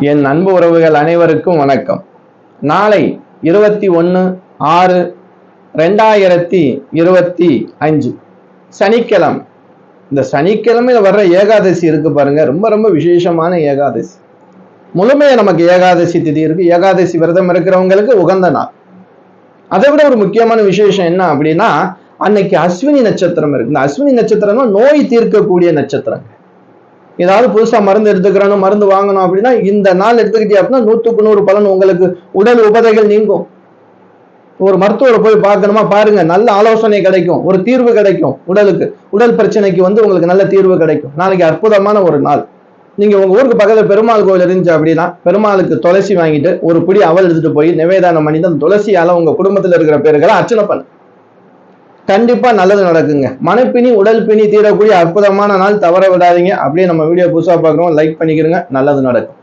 என் அன்பு உறவுகள் அனைவருக்கும் வணக்கம். நாளை இருபத்தி ஒன்று ஆறு ரெண்டாயிரத்தி இருபத்தி அஞ்சு சனிக்கிழமை. இந்த சனிக்கிழமையில் வர்ற ஏகாதசி இருக்கு பாருங்க. ரொம்ப ரொம்ப விசேஷமான ஏகாதசி. முழுமையாக நமக்கு ஏகாதசி திதி இருக்கு. ஏகாதசி விரதம் இருக்கிறவங்களுக்கு உகந்த நாள். அதை விட ஒரு முக்கியமான விசேஷம் என்ன அப்படின்னா அன்னைக்கு அஸ்வினி நட்சத்திரம் இருக்கு. இந்த அஸ்வினி நட்சத்திரம்னா நோய் தீர்க்கக்கூடிய நட்சத்திரம் ஏதாவது புதுசா மருந்து எடுத்துக்கிறோம் மருந்து வாங்கணும் அப்படின்னா இந்த நாள் எடுத்துக்கிட்டே அப்படின்னா நூத்துக்கு நூறு பலன் உங்களுக்கு உடல் உபதைகள் நீங்கும். ஒரு மருத்துவரை போய் பார்க்கணுமா? பாருங்க நல்ல ஆலோசனை கிடைக்கும். ஒரு தீர்வு கிடைக்கும் உடலுக்கு. உடல் பிரச்சனைக்கு வந்து உங்களுக்கு நல்ல தீர்வு கிடைக்கும். நாளைக்கு அற்புதமான ஒரு நாள். நீங்க உங்க ஊருக்கு பக்கத்துல பெருமாள் கோவில் இருந்துச்சு அப்படின்னா பெருமாளுக்கு துளசி வாங்கிட்டு ஒரு பிடி அவல் எடுத்துட்டு போய் நிவேதானம் பண்ணி அந்த துளசியால உங்க குடும்பத்துல இருக்கிற பேருக்கெல்லாம் அர்ச்சனை பண்ணு. கண்டிப்பா நல்லது நடக்குங்க. மனப்பினி உடல் பிணி தீரக்கூடிய அற்புதமான நாள். தவற விடாதீங்க. அப்படியே நம்ம வீடியோ புதுசா பார்க்குறோம். லைக் பண்ணிக்கிறோங்க நல்லது நடக்கும்.